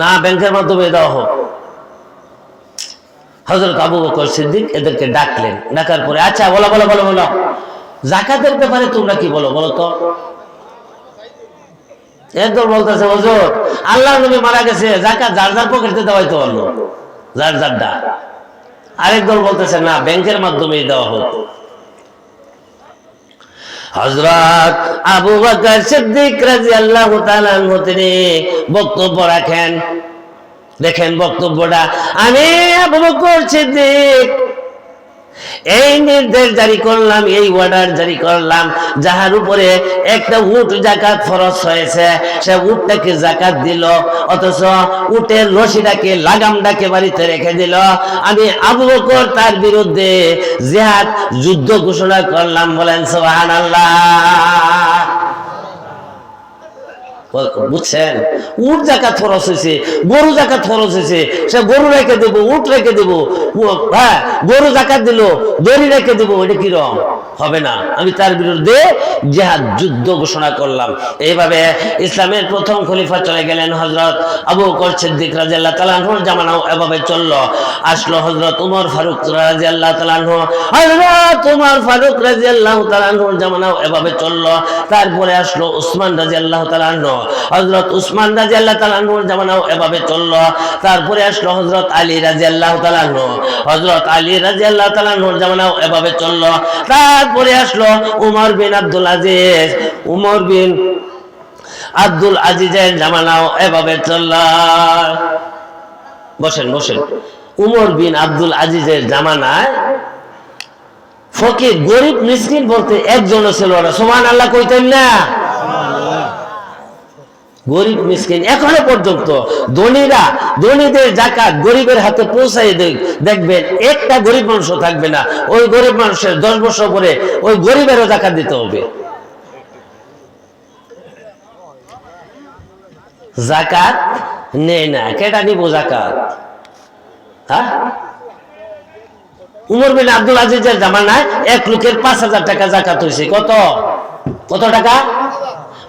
না, ব্যাংকের মাধ্যমে দেওয়া হোক। হজরত আবু বকর সিদ্দিক এদেরকে ডাকলেন, ডাকার পরে আচ্ছা বলো বলো বলো বলো, জাকাতের ব্যাপারে তোমরা কি বলো বলো তো? একদম বলতেছে, হজর আল্লাহ নবী মারা গেছে, জাকাত যার যার পকেটে দেওয়াই তো পারল, যার যারটা আরেক দল বলতেছে, না, ব্যাংকের মাধ্যমেই দেওয়া হোক। হজরত আবু বকর সিদ্দিক রাজি আল্লাহ তিনি বক্তব্য রাখেন। দেখেন বক্তব্যটা, আমি আবু বকর সিদ্দিক এই নির্দেশ জারি করলাম, এই অর্ডার জারি করলাম, যাহার উপরে একটা উট জাকাত ফরজ হয়েছে, সে উটটাকে জাকাত দিল, অথচ উটের রশিটাকে, লাগামটাকে বাড়িতে রেখে দিল। আমি আবু বকর তার বিরুদ্ধে জিহাদ, যুদ্ধ ঘোষণা করলাম, বলেন সোহান আল্লাহ বুঝছেন? হয়েছে, গরু হয়েছে, সে গরু রেখে রেখে দেবো হ্যাঁ গরু দিল, দড়ি রেখে দেবো, এটা কিরম হবে না। আমি তার বিরুদ্ধে জেহাদ যুদ্ধ ঘোষণা করলাম। এইভাবে ইসলামের প্রথম খলিফা চলে গেলেন হজরত আবু বকর সিদ্দিক রাজিয়াল্লাহ তালানহুর জামানাও এভাবে চলল। আসলো হজরত উমর ফারুক রাজিয়াল্লাহ তালানহু হজরত উমর ফারুক রাজিয়াল্লাহ তালানহুর জামানাও এভাবে চলল। তারপরে আসলো উসমান রাজিয়াল্লাহ তালানহু হজরত উসমান রাজিয়াল্লাহ তালানহুর জামানাও এভাবে চলল। তারপরে আসলো হজরত আলী রাজিয়াল্লাহ তালানহু হজরত আলী রাজিয়াল্লাহ তালানহুর জামানাও এভাবে চলল। তারপরে আসলো উমর বিন আব্দুল আজিজ। উমর বিন আব্দুল আজিজের জামানাও এভাবে চলল। বসেন বসেন। উমর বিন আব্দুল আজিজের জামানায় ফকির, গরিব, মিসকিন বলতে একজনও ছিল না। সমান আল্লাহ কইতেন না। গরিব মিসকিন এখনও পর্যন্ত ধনীরা, ধনীদের জাকাত গরিবের হাতে পৌঁছাই দেখবেন একটা গরিব মানুষ থাকবে না। ওই গরিব মানুষের দশ বছর পরে ওই গরিবেরও জাকাত দিতে হবে। জাকাত নেই না। কেটা নিব জাকাত হ্যাঁ? উমর বিন আব্দুল আজিজের জামানায় এক লোকের পাঁচ হাজার টাকা জাকাত হয়েছে। কত? কত টাকা?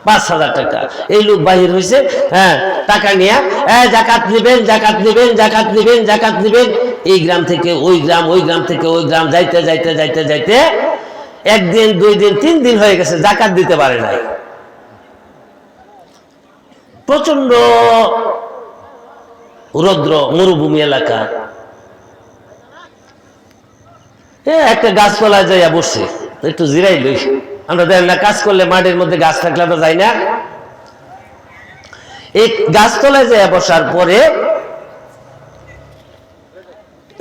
পাঁচ হাজার টাকা। এই লোক বাহির হয়েছে হ্যাঁ টাকা নিয়ে হ্যাঁ জাকাত নিবেন জাকাত নিবেন জাকাত নিবেন জাকাত নিবেন। এই গ্রাম থেকে ওই গ্রাম ওই গ্রাম থেকে ওই গ্রাম, যাইতে যাইতে যাইতে যাইতে একদিন, দুই দিন, তিন দিন হয়ে গেছে, জাকাত দিতে পারে নাই। প্রচণ্ড রৌদ্র মরুভূমি এলাকা। এ, একটা গাছতলায় যাইয়া বসছে, একটু জিরাই লই আমরা দেখেন না, কাজ করলে মাটির মধ্যে গাছ থাকলে তো যাই না। এই গাছতলায় যাইয়া বসার পরে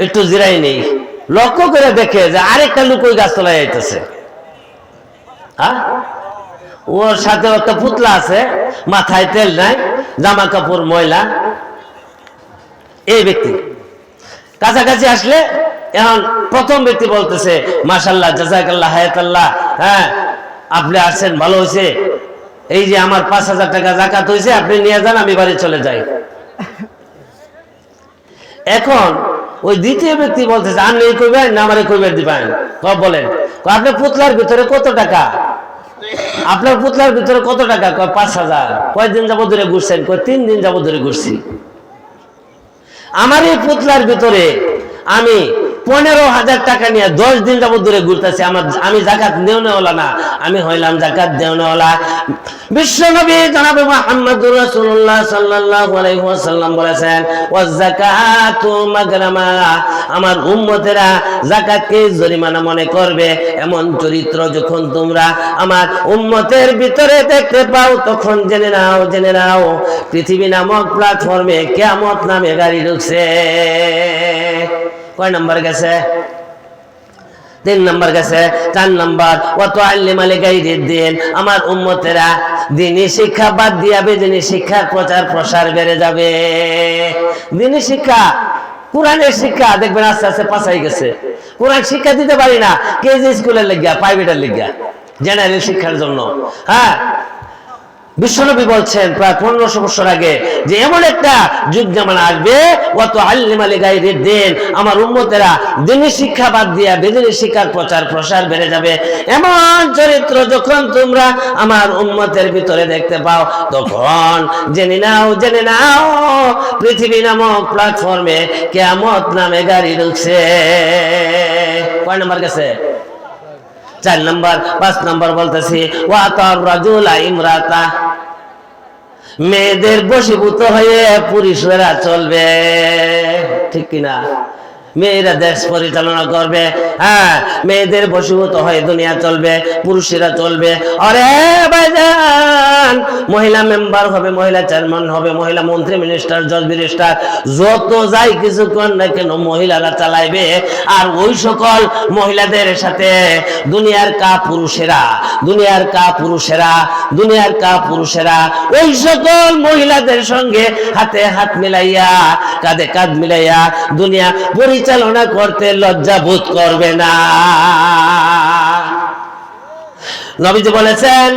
একটু জিরাই নেই। লক্ষ্য করে দেখে যে আরেকটা লোক ওই গাছতলায় আইতেছে। হ্যাঁ? ওর সাথে একটা পুতলা আছে, মাথায় তেল নাই জামা কাপড় ময়লা। এই ব্যক্তি। কাছাকাছি আসলে এখন প্রথম ব্যক্তি বলতেছে মাশাল্লাহ জাজাকাল্লাহ, হায়াতাল্লাহ হ্যাঁ আপনি আসছেন ভালো হয়েছে এই যে আমার পাঁচ হাজার টাকা জাকাত হয়েছে আপনি নিয়ে যান, আমি বাড়ি চলে যাই। এখন ওই দ্বিতীয় ব্যক্তি বলতেছে আপনি এই কইবেন না, আমারে কইবেন দিবেন? কব বলেন আপনার পুতলার ভিতরে কত টাকা? আপনার পুতলার ভিতরে কত টাকা? কয়, পাঁচ হাজার। কয়দিন যাব ধরে ঘুরছেন? কয়, তিন দিন যাব ধরে ঘুরছি। আমার এই পুতলার ভিতরে আমি পনেরো হাজার টাকা নিয়ে দশ দিন যাবত ধরে ঘুরতেছি। আমার আমি জাকাত নেওয়ালা না আমি হইলাম জাকাত দেওয়ালা বিশ্ব নবী জনাবে মোহাম্মদুর রাসূলুল্লাহ সাল্লাল্লাহু আলাইহি ওয়াসাল্লাম বলেছেন ওয়াজ যাকাতু মাগরামা আমার উম্মতেরা জাকাতকে জরিমানা মনে করবে। এমন চরিত্র যখন তোমরা আমার উম্মতের ভিতরে দেখতে পাও, তখন জেনে নাও জেনে নাও, পৃথিবী নামক প্ল্যাটফর্মে কেমত নামে গাড়ি ঢুকছে। কয় নাম্বার গেছে? তিন নম্বর গেছে, চার নম্বর অত দিন আমার উম্মতেরা দিনী শিক্ষা বাদ দিয়াবে দিনী শিক্ষার প্রচার প্রসার বেড়ে যাবে। দিনী শিক্ষা, কোরআনের শিক্ষা, দেখবেন আস্তে আস্তে পাশাই গেছে। কোরআন শিক্ষা দিতে পারি না, কেজি স্কুলের লেগিয়া, প্রাইভেটের লেগিয়া, জেনারেল শিক্ষার জন্য। হ্যাঁ বিশ্বনবী বলছেন, প্রায় পনেরোশো বছর আগে যে এমন একটা যুগ যেমন আসবে অত আল্লিম আলী গাইরের দিন, আমার উন্মতেরা দিনী শিক্ষা বাদ দিয়া বেদিনী শিক্ষার প্রচার প্রসার বেড়ে যাবে। এমন চরিত্র যখন তোমরা আমার উন্মতের ভিতরে দেখতে পাও, তখন জেনে নাও জেনে নাও, পৃথিবী নামক প্ল্যাটফর্মে কেমত নামে গাড়ি ঢুকছে। কয় নাম্বার গেছে? চার নম্বর পাঁচ নম্বর বলতেছি মেয়েদের বসীভূত হয়ে পুরুষেরা চলবে। ঠিক কিনা? মেয়েরা দেশ পরিচালনা করবে। হ্যাঁ মেয়েদের বশীভূত হয়ে দুনিয়া চলবে, পুরুষেরা চলবে। আরে ভাইজান, মহিলা মেম্বার হবে, মহিলা চেয়ারম্যান হবে, মহিলা মন্ত্রী, মিনিস্টার, জজ মিনিস্টার যত যাই কিছু কর না কেন মহিলারা চালাইবে। আর ওই সকল মহিলাদের সাথে দুনিয়ার কা পুরুষেরা, দুনিয়ার কা পুরুষেরা, দুনিয়ার কা পুরুষেরা, ওই সকল মহিলাদের সঙ্গে হাতে হাত মিলাইয়া, কাঁধে কাঁধ মিলাইয়া দুনিয়া পরিচালনা করতে লজ্জা বোধ করবে না। নবীজি বলেছেন,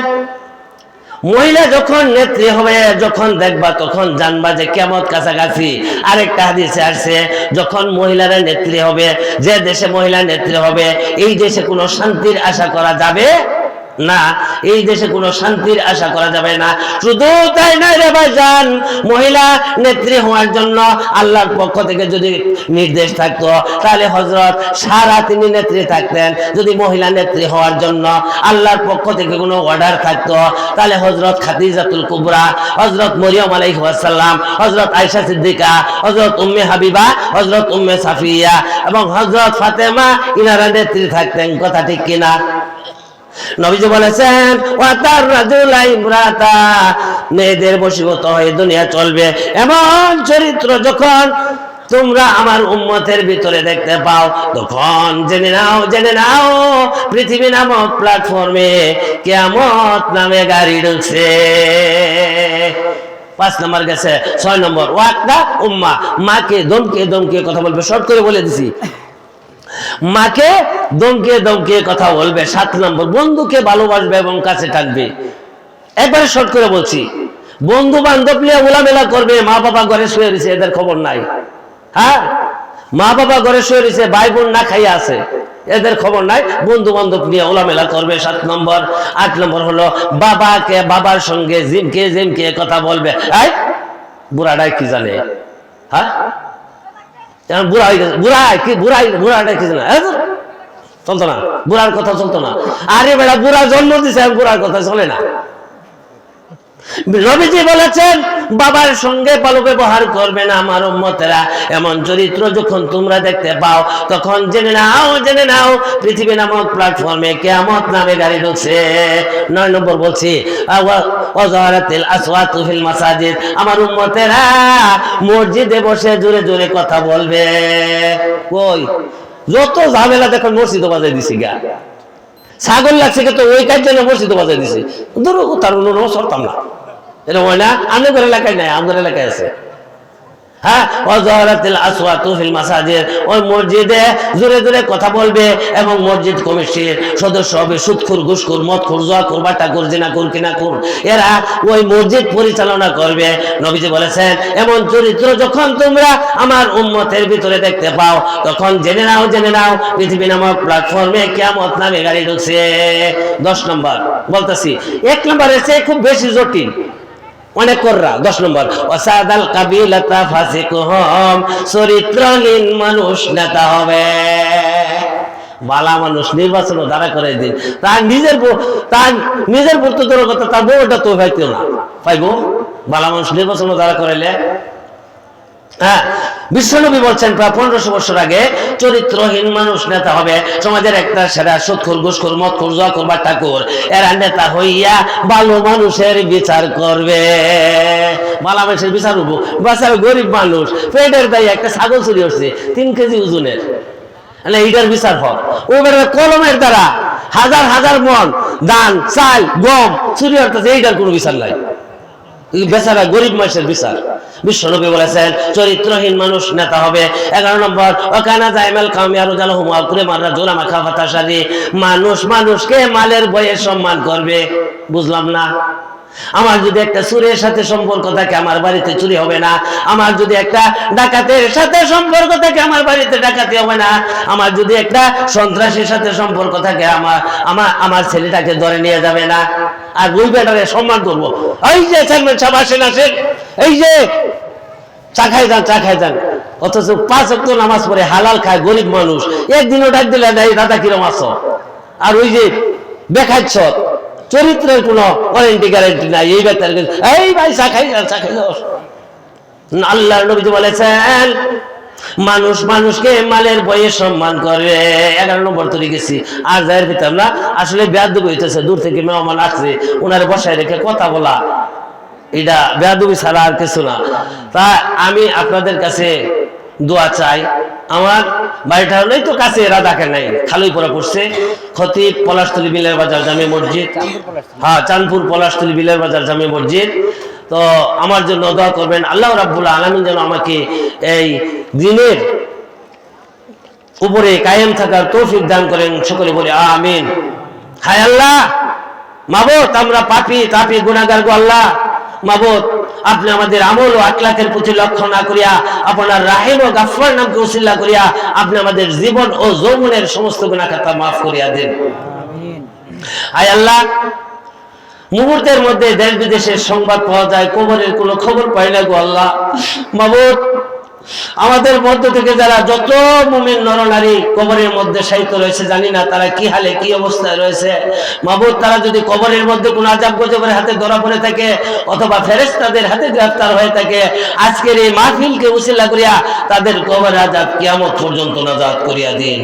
মহিলা যখন নেত্রী হবে, যখন দেখবা তখন জানবা যে কেমন কাছাকাছি। আরেকটা হাদিসে আসছে, যখন মহিলারা নেত্রী হবে, যে দেশে মহিলা নেত্রী হবে, এই দেশে কোনো শান্তির আশা করা যাবে না, এই দেশে কোনো শান্তির আশা করা যাবে না। শুধু তাই নয় রে ভাইজান, মহিলা নেত্রী হওয়ার জন্য আল্লাহর পক্ষ থেকে যদি নির্দেশ থাকতো, তাহলে হজরত সারা তিনি নেত্রী থাকতেন। যদি মহিলা নেত্রী হওয়ার জন্য আল্লাহর পক্ষ থেকে কোনো অর্ডার থাকতো, তাহলে হজরত খাদিজাতুল কুবরা হজরত মরিয়ম আলাইহাসাল্লাম হজরত আয়সা সিদ্দিকা হজরত উম্মে হাবিবা হজরত উম্মে সাফিয়া এবং হজরত ফাতেমা, ইনারা নেত্রী থাকতেন। কথা ঠিক কিনা? নবীজি বলেছেন ওয়াতার রাজুলা ইমরাতা মেয়েদের বশীভূত হয়ে দুনিয়া চলবে। এমন চরিত্র যখন তোমরা আমার উম্মতের ভিতরে দেখতে পাও, তখন জেনে নাও জেনে নাও, পৃথিবী নামক প্ল্যাটফর্মে কেমত নামে গাড়ি ঢুকছে। পাঁচ নম্বর গেছে, ছয় নম্বর, ওয়াক্তা উম্মা মাকে দমকে দমকে কথা বলবে, শর্ট করে বলে দিছি। মাকে দমকে দমকে কথা বলবে, সাত নম্বর, বন্ধুকে ভালোবাসবে এবং কাছে থাকবে। একবারে শর্ট করে বলছি বন্ধু বান্ধব নিয়ে ওলামেলা করবে মা বাবা ঘরে শুয়ে রয়েছে, এদের খবর নাই। হ্যাঁ? মা বাবা ঘরে শুয়ে রয়েছে ভাই বোন না খাইয়া আছে, এদের খবর নাই। বন্ধু বান্ধব নিয়ে ওলামেলা করবে, সাত নম্বর। আট নম্বর হলো, বাবাকে, বাবার সঙ্গে জিমকে জিমকে কথা বলবে। বুড়াটাই কি জানে? হ্যাঁ? বুড়া হয়ে গেছে। বুড়া কি বুড়া বুড়াটা কি জানে এই ধর, চলতো না। বুড়ার কথা চলতো না। আরে বেড়া বুড়া জন্ম দিছে বুড়ার কথা চলে না। নবীজি বলেছেন, বাবার সঙ্গে ভালো ব্যবহার করবে না আমার উম্মতেরা। এমন চরিত্র যখন তোমরা দেখতে পাও, তখন জেনে নাও জেনে নাও, পৃথিবী নামক প্ল্যাটফর্মে কেয়ামত নামে গাড়ি ঢুকছে। নয় নম্বর বলছি মাসাজিদ। আমার উম্মতেরা মসজিদে বসে জোরে জোরে কথা বলবে। কই? যত ঝামেলা দেখো মসজিদে বাজাই দিছি গা। ছাগল লাগছে কিন্তু ওই কাজ জন্য মসজিদ বাজাই দিছি। ধরো তার অন্য সরতাম না। হয় না আমাদের এলাকায় নাই আমাদের এলাকায় আছে। হ্যাঁ? কথা বলবে এবং মসজিদ কমিটির সদস্য হবে সুদখুর, ঘুষখুর, মদখুর, জোয়াখুর, বাটাখুর, জিনাখুর, কিনাখুর। এরা ওই মসজিদ পরিচালনা করবে। নবীজি বলেছেন, এমন চরিত্র যখন তোমরা আমার উম্মতের ভিতরে দেখতে পাও, তখন জেনে নাও জেনে নাও, পৃথিবী নামক প্ল্যাটফর্মে কেমন নামে গাড়ি ঢুকছে। দশ নম্বর, বলতেছি, এক নম্বর এসে খুব বেশি জটিল। অনেক কররা মানুষ নেতা হবে। বালা মানুষ নির্বাচন দাঁড়া করে দিন। তার নিজের তার নিজের তোর কথা, তার বউটা তো পাইতো না। পাইবো? বালা মানুষ নির্বাচন দ্বারা করাইলে হ্যাঁ বিশ্বনবী বলছেন, প্রায় পনেরোশো বছর আগে চরিত্রহীন মানুষ নেতা হবে। সমাজের একটা সেরা সুৎখুর, ঘুষখুর মতখুর জখুর বা ঠাকুর এরা নেতা হইয়া ভালো মানুষের বিচার করবে। ভালো মানুষের বিচার হব বাচ্চারা গরিব মানুষ। পেটের দায়ী একটা ছাগল চুরি হচ্ছে, তিন কেজি ওজনের। মানে এইটার বিচার হোক ও কলমের দ্বারা হাজার হাজার মন, ধান, চাল, গম চুরি হচ্ছে এইটার কোনো বিচার নাই। বেচারা গরিব মানুষের বিচার। বিশ্বনবী বলেছেন, চরিত্রহীন মানুষ নেতা হবে। এগারো নম্বর ওখানে জাইমাল কামিয়া রোজাল হুমা করে মাররা জোলা মাখা ফাতা সারি মানুষ মানুষকে মালের বয়ে সম্মান করবে। বুঝলাম না? আমার যদি একটা চুরের সাথে সম্পর্ক থাকে, আমার বাড়িতে চুরি হবে না। আমার যদি একটা ডাকাতের সাথে সম্পর্ক থাকে, আমার বাড়িতে ডাকাতি হবে না। আমার যদি একটা সন্ত্রাসীর সাথে সম্পর্ক থাকে, আমার আমার আমার ছেলেটাকে ধরে নিয়ে যাবে না। আর ওই বেটারে সম্মান করব। এই যে চেয়ারম্যান সাহেব আসেন আসেন। এই যে, চা খাই যান, চা খাই যান। অথচ পাঁচ অক্ট নামাজ পড়ে হালাল খায় গরিব মানুষ। একদিনও ডাক দিলে দেয় দাদা কিরম আছো? আর ওই যে দেখাচ্ছ চরিত্রের কোনো ওয়ারেন্টি গ্যারেন্টি নাই। এই ব্যাপার এই ভাই, চা খাই চা খাই আল্লাহ নবীজি বলেছেন, মানুষ মানুষকে মালের বয়ে সম্মান করে। এগারো নম্বর তৈরি গেছি। আর যাই পেতাম না, আসলে বেয়াদবি হইতেছে, দূর থেকে মেহমান আসছে ওনার বসায় রেখে কথা বলা। এটা বেয়াদবি ছাড়া আর কিছু না। তা আমি আপনাদের কাছে দোয়া চাই। আমার বাড়িটা হলেই তো কাছে এরা দেখে নাই, খালুই পড়া পড়ছে খতিব পলাশতলি বিলের বাজার জামে মসজিদ। হ্যাঁ চাঁদপুর পলাশতলি বিলের বাজার জামে মসজিদ। তো আমার জন্য দোয়া করবেন, আল্লাহ রাব্বুল আলমিন যেন আমাকে এই দিনের উপরে কায়েম থাকার তৌফিক দান করেন, সকলে বলে আমিন। হায় আল্লাহ, মাবত, আমরা পাপি, তাপি গুণাগার গো আল্লাহ। মাবত আপনি আমাদের আমল ও আকলাকের প্রতি লক্ষ্য না করিয়া, আপনার রাহেম ও গাফফার নামকে উসিল্লা করিয়া, আপনি আমাদের জীবন ও যৌবনের সমস্ত গুণাখাতা মাফ করিয়া দেন। আয় আল্লাহ, মুহূর্তের মধ্যে দেশ বিদেশের সংবাদ পাওয়া যায় কোমরের কোনো খবর পাই না গো আল্লাহ। মাবুদ আমাদের মধ্য থেকে যারা যত মুমিন নরনারী কবরের মধ্যে সাহিত্য রয়েছে, জানি না তারা কি হালে, কি অবস্থায় রয়েছে। মাবুদ তারা যদি কবরের মধ্যে কোনো আজাব গজবের হাতে ধরা পড়ে থাকে, অথবা ফেরেশতাদের হাতে গ্রেফতার হয়ে থাকে, আজকের এই মাহফিলকে উসিলা করিয়া তাদের কবর আজাব কিয়ামত পর্যন্ত নাজাদ করিয়া দিন।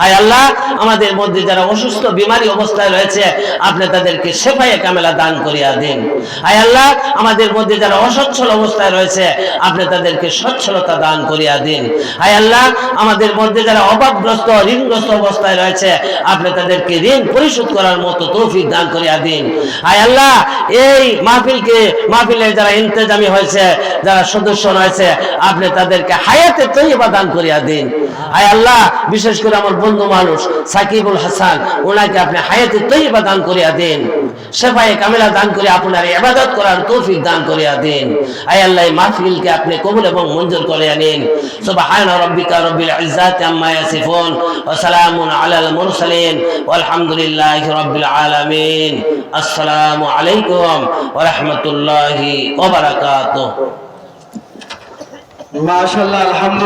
হায় আল্লাহ, আমাদের মধ্যে যারা অসুস্থ, বিমারি অবস্থায় রয়েছে, আপনি তাদেরকে সেফাইয়ে কামেলা দান করিয়া দিন। হায় আল্লাহ, আমাদের মধ্যে যারা অসচ্ছল অবস্থায় রয়েছে, আপনি তাদেরকে সচ্ছলতা দান করিয়া দিন। হায় আল্লাহ, আমাদের মধ্যে যারা অভাবগ্রস্ত, ঋণগ্রস্ত অবস্থায় রয়েছে, আপনি তাদেরকে ঋণ পরিশোধ করার মতো তৌফিক দান করিয়া দিন। হায় আল্লাহ, এই মাহফিলকে, মাহফিলে যারা ইন্তেজামি হয়েছে, যারা সদস্য রয়েছে, আপনি তাদেরকে হায়াতে তৈবা দান করিয়া দিন। হায় আল্লাহ, বিশেষ করে আমার বন্ধু মানুষ, সাকিবুল হাসান, ওনাকে আপনি হায়াতে তৈবা দান করিয়া দিন সেফায়ে কামেলা দান করে আপনার ইবাদত করার তৌফিক দান করিয়া দিন। আয় আল্লাহ মাহফিলকে আপনি কবুল এবং মঞ্জুর করিয়া নিন। সুবহান রাব্বিকা রাব্বিল ইজ্জাতি আম্মা ইয়াসিফুন, ওয়া সালামুন আলাল মুরসালিন, ওয়ালহামদুলিল্লাহি রাব্বিল আলামিন। আসসালামু আলাইকুম ওয়া রাহমাতুল্লাহি ওয়া বারাকাতুহু। মাশাআল্লাহ, আলহামদুলিল্লাহ।